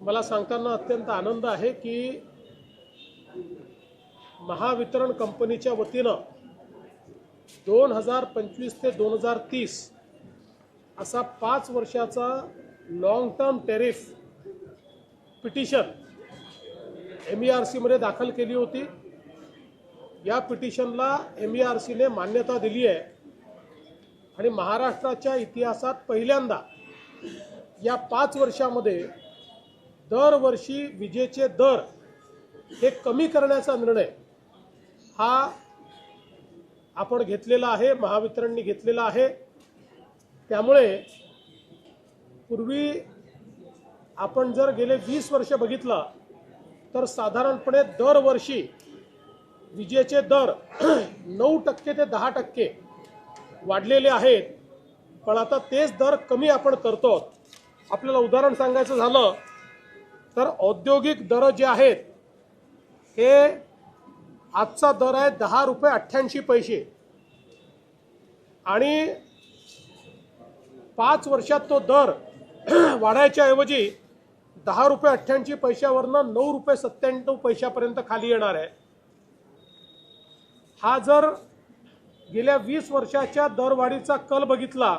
मला सांगताना अत्यंत आनंद आहे की महावितरण कंपनीच्या वतीनं दोन हजार पंचवीस ते दोन हजार तीस असा पाच वर्षाचा long term tariff petition M E R सीमध्ये दाखल केली होती. या पिटिशनला एम ई आर सीने मान्यता दिली आहे. आणि महाराष्ट्राच्या इतिहासात पहिल्यांदा या पाच वर्षामध्ये दरवर्षी विजेचे दर हे कमी करण्याचा निर्णय हा आपण घेतलेला आहे महावितरणने घेतलेला आहे. त्यामुळे पूर्वी आपण जर गेले वीस वर्ष बघितलं तर साधारणपणे दरवर्षी विजेचे दर नऊ टक्के ते दहा टक्के वाढलेले आहेत. पण आता तेच दर कमी आपण करतो आपल्याला उदाहरण सांगायचं झालं तर औद्योगिक दर जे आहेत हे आजचा दर आहे दहा रुपये अठ्ठ्याऐंशी पैसे. आणि पाच वर्षात तो दर वाढायच्या ऐवजी दहा रुपये अठ्ठ्याऐंशी पैशावरनं नऊ रुपये सत्त्याण्णव पैशापर्यंत खाली येणार आहे. हा जर गेल्या वीस वर्षाच्या दरवाढीचा कल बघितला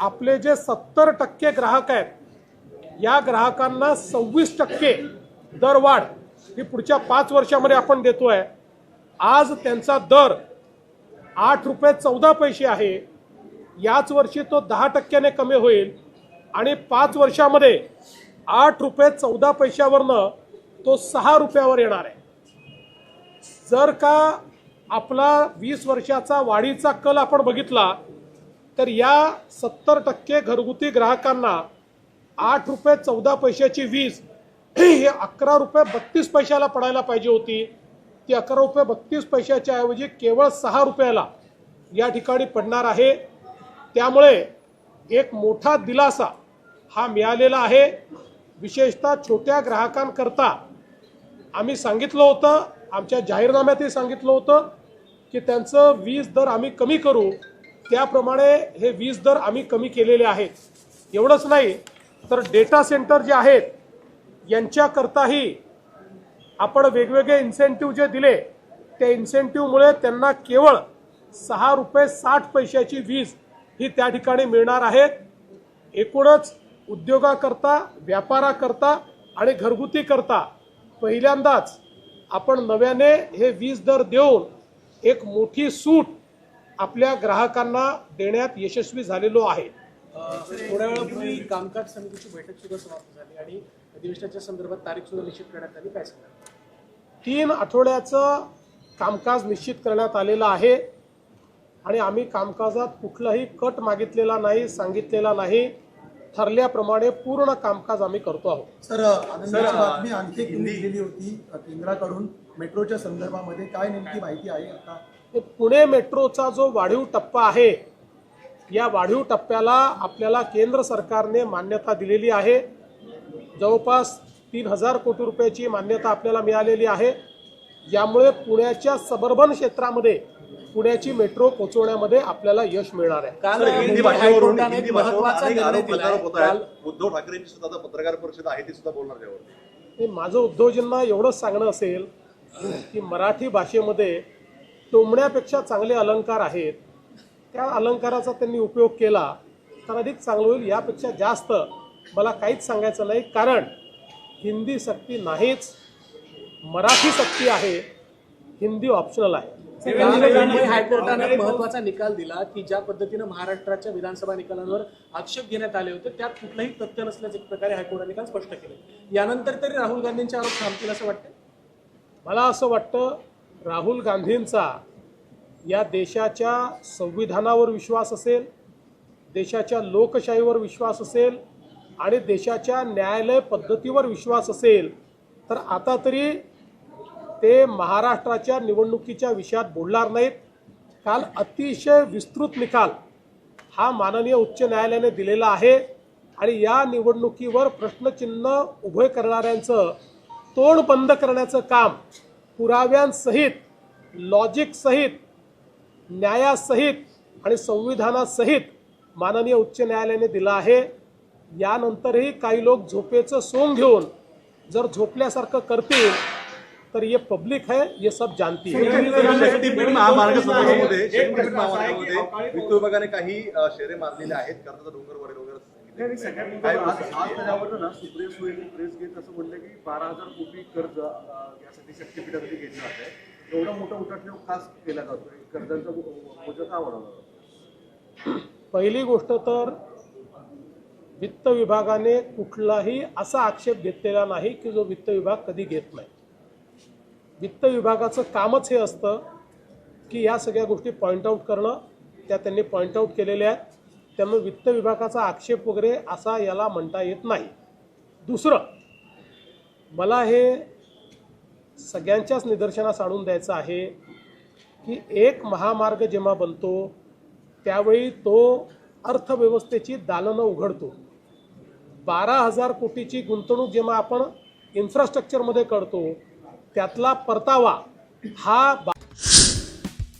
आपले जे सत्तर टक्के ग्राहक आहेत या ग्राहकांना सव्वीस टक्के दरवाढ ही पुढच्या पाच वर्षामध्ये आपण देतोय. आज त्यांचा दर आठ रुपये चौदा पैसे आहे. याच वर्षी तो दहा टक्क्याने कमी होईल आणि पाच वर्षामध्ये आठ रुपये चौदा पैशावरनं तो सहा रुपयावर येणार आहे. जर का आपला वीस वर्षाचा वाढीचा कल आपण बघितला तर या सत्तर टक्के घरगुती ग्राहकांना आठ रुपये चौदा पैशाची वीज ही अकरा रुपये बत्तीस पैशाला पडायला पाहिजे होती. ती अकरा रुपये बत्तीस पैशाच्या ऐवजी केवळ सहा रुपयाला या ठिकाणी पडणार आहे. त्यामुळे एक मोठा दिलासा हा मिळालेला आहे. विशेषतः छोट्या ग्राहकांकरता आम्ही सांगितलं होतं आमच्या जाहीरनाम्यातही सांगितलं होतं की त्यांचं वीज दर आम्ही कमी करू. त्याप्रमाणे हे वीज दर आम्ही कमी केलेले आहेत. एवढंच नाही तर डेटा सेंटर जे आहेत यांच्याकरताही आपण वेगवेगळे इन्सेंटिव्ह जे दिले त्या इन्सेंटिव्हमुळे त्यांना केवळ सहा रुपये साठ पैशाची वीज ही त्या ठिकाणी मिळणार आहे एकूणच उद्योगाकरता व्यापाराकरता आणि घरगुती करता पहिल्यांदाच आपण नव्याने हे वीज दर देऊन एक मोठी सूट आपल्या ग्राहकांना देण्यात यशस्वी झालेलो आहे. थोड्या वेळापूर्वी कामकाज समितीची बैठक सुद्धा समाप्त झाली आणि अधिवेशनाच्या संदर्भात तारीख सुद्धा निश्चित करण्यात आली. काय सांगा तीन आठवड्याचं कामकाज निश्चित करण्यात आलेलं आहे आणि आम्ही कामकाजात कुठलाही कट मागितलेला नाही सांगितलेला नाही. ठरल्याप्रमाणे पूर्ण कामकाज आम्ही करतो आहोत. सर आनंदाची बातमी आणखी एक तुम्ही दिली होती केंद्राकडून मेट्रोच्या संदर्भामध्ये काय नेमकी माहिती आहे आता? पुणे मेट्रोचा जो वाढीव टप्पा आहे या वाढीव टप्प्याला आपल्याला केंद्र सरकारने मान्यता दिलेली आहे. जवळपास तीन हजार कोटी रुपयाची मान्यता आपल्याला मिळालेली आहे. यामुळे पुण्याच्या सबर्बन क्षेत्रामध्ये पुण्याची मेट्रो पोहोचवण्यामध्ये आपल्याला यश मिळणार आहे. काल हिंदी भाषेवरून हिंदी उद्धव ठाकरेंची सुद्धा पत्रकार परिषद आहे ती सुद्धा बोलणार त्यावर हे माझं उद्योजकांना एवढंच सांगणं असेल की मराठी भाषेमध्ये टोमण्यापेक्षा चांगले अलंकार आहेत त्या अलंकाराचा त्यांनी उपयोग केला तर अधिक चांगलं होईल यापेक्षा जास्त मला काहीच सांगायचं नाही कारण हिंदी सक्ती नाहीच मराठी सक्ती आहे हिंदी ऑप्शनल आहे. मुंबई हायकोर्टाने एक महत्त्वाचा निकाल दिला की ज्या पद्धतीनं महाराष्ट्राच्या विधानसभा निकालांवर आक्षेप घेण्यात आले होते त्यात कुठलंही तथ्य नसल्याचं एक प्रकारे हायकोर्टाने काल स्पष्ट केलं. यानंतर तरी राहुल गांधींचे आरोप थांबतील असं वाटतं मला असं वाटतं राहुल गांधींचा या देशाच्या संविधानावर विश्वास असेल देशाच्या लोकशाहीवर विश्वास असेल आणि देशाच्या न्यायालय पद्धतीवर विश्वास असेल तर आता तरी ते महाराष्ट्राच्या निवडणुकीच्या विषयात बोलणार नाहीत. काल अतिशय विस्तृत निकाल हा माननीय उच्च न्यायालयाने दिलेला आहे आणि या निवडणुकीवर प्रश्नचिन्ह उभे करणाऱ्यांचं तोंड बंद करण्याचं काम पुराव्यांसहित लॉजिकसहित न्यायासहित आणि संविधानासहित माननीय उच्च न्यायालयाने दिलं आहे. यानंतरही काही लोक झोपेचं सोंग घेऊन जर झोपल्यासारखं करतील तर ये पब्लिक है ये सब जानती है. विभागाने काही शेरे मारलेले आहेत. कर्जाचा डोंगर वगैरे. वगैरे सांगितले. काय आज गोष्ट आज आहे? त्याच्यावर ना सुप्रिया सुळेंनी प्रेस घेत असं म्हणलं की बारा हजार कोटी कर्ज यासाठी शक्तीपीठासाठी घेतलं जात आहे एवढा मोठा उठाठेव खास केला जातोय. कर्जांचा बोजा का वाढवला पहिली गोष्ट तर वित्त विभागाने कुठलाही असा आक्षेप घेतलेला नाही की जो वित्त विभाग कधी घेत नाही. वित्त विभागाचं कामच हे असतं की या सगळ्या गोष्टी पॉईंट आऊट करणं. त्या त्यांनी पॉईंट आऊट केलेल्या आहेत. त्यामुळे वित्त विभागाचा आक्षेप वगैरे असा याला म्हणता येत नाही. दुसरं मला हे सगळ्यांच्याच निदर्शनास आणून द्यायचं आहे की एक महामार्ग जेव्हा बनतो त्यावेळी तो अर्थव्यवस्थेची दालनं उघडतो. बारा हजार कोटीची गुंतवणूक जेव्हा आपण इन्फ्रास्ट्रक्चरमध्ये करतो त्यातला परतावा हा बा